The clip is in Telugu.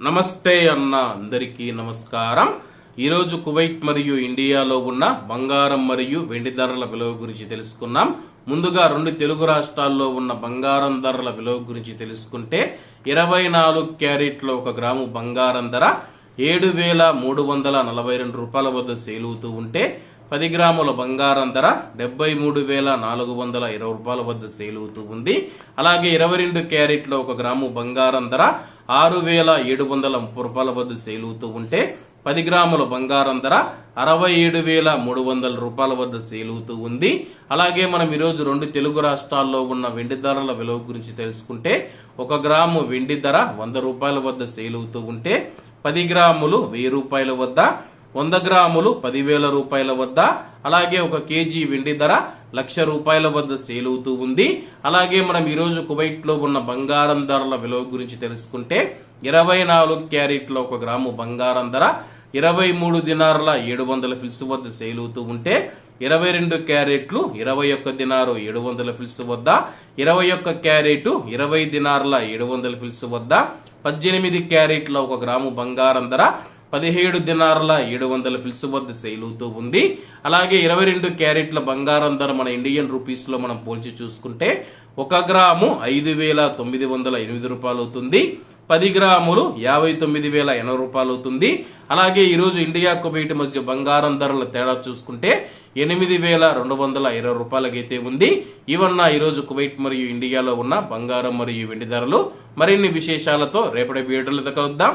నమస్తే అన్న అందరికీ నమస్కారం. ఈరోజు కువైట్ మరియు ఇండియాలో ఉన్న బంగారం మరియు వెండి ధరల విలువ గురించి తెలుసుకున్నాం. ముందుగా రెండు తెలుగు రాష్ట్రాల్లో ఉన్న బంగారం ధరల విలువ గురించి తెలుసుకుంటే ఇరవై నాలుగు క్యారెట్లో ఒక గ్రాము బంగారం ధర ఏడు వేల మూడు వందల నలభై రెండు రూపాయల వద్ద సేలువుతూ ఉంటే పది గ్రాముల బంగారం ధర డెబ్బై మూడు వేల నాలుగు వందల ఇరవై రూపాయల వద్ద సేలుతూ ఉంది. అలాగే ఇరవై రెండు క్యారెట్లో ఒక గ్రాము బంగారం ధర ఆరు వేల ఏడు వందల ముప్పై రూపాయల వద్ద సేలుతూ ఉంటే పది గ్రాముల బంగారం ధర అరవై ఏడు వేల మూడు వందల రూపాయల వద్ద సేలుతూ ఉంది. అలాగే మనం ఈరోజు రెండు తెలుగు రాష్ట్రాల్లో ఉన్న వెండి ధరల విలువ గురించి తెలుసుకుంటే ఒక గ్రాము వెండి ధర వంద రూపాయల వద్ద సేలుతూ ఉంటే పది గ్రాములు వెయ్యి రూపాయల వద్ద వంద గ్రాములు పదివేల రూపాయల వద్ద అలాగే ఒక కేజీ వెండి ధర లక్ష రూపాయల వద్ద సేలుతూ ఉంది. అలాగే మనం ఈరోజు కువైట్లో ఉన్న బంగారం ధరల విలువ గురించి తెలుసుకుంటే ఇరవై నాలుగు క్యారెట్ల ఒక గ్రాము బంగారం ధర ఇరవై మూడు దినారుల ఏడు వందల ఫిల్స్ వద్ద సేలుతూ ఉంటే ఇరవై రెండు క్యారెట్లు ఇరవై ఒక్క దినారు ఏడు వందల ఫిల్స్ వద్ద ఇరవై ఒక్క క్యారెట్ ఇరవై దినారుల ఏడు వందల ఫిల్స్ వద్ద పద్దెనిమిది క్యారెట్ల ఒక గ్రాము బంగారం ధర పదిహేడు దినార్ల ఏడు వందల ఫిల్స్ వద్ద సేలుతూ ఉంది. అలాగే ఇరవై రెండు క్యారెట్ల బంగారం ధర మన ఇండియన్ రూపీస్లో మనం పోల్చి చూసుకుంటే ఒక గ్రాము ఐదు వేల తొమ్మిది వందల ఎనిమిది రూపాయలు అవుతుంది. పది గ్రాములు యాభై తొమ్మిది వేల ఎనభై రూపాయలు అవుతుంది. అలాగే ఈరోజు ఇండియా కువైట్ మధ్య బంగారం ధరల తేడా చూసుకుంటే ఎనిమిది వేల రెండు వందల ఇరవై రూపాయలకైతే ఉంది. ఇవన్న ఈరోజు కువైట్ మరియు ఇండియాలో ఉన్న బంగారం మరియు వెండి ధరలు. మరిన్ని విశేషాలతో రేపటి వీడియోలతో కలుద్దాం.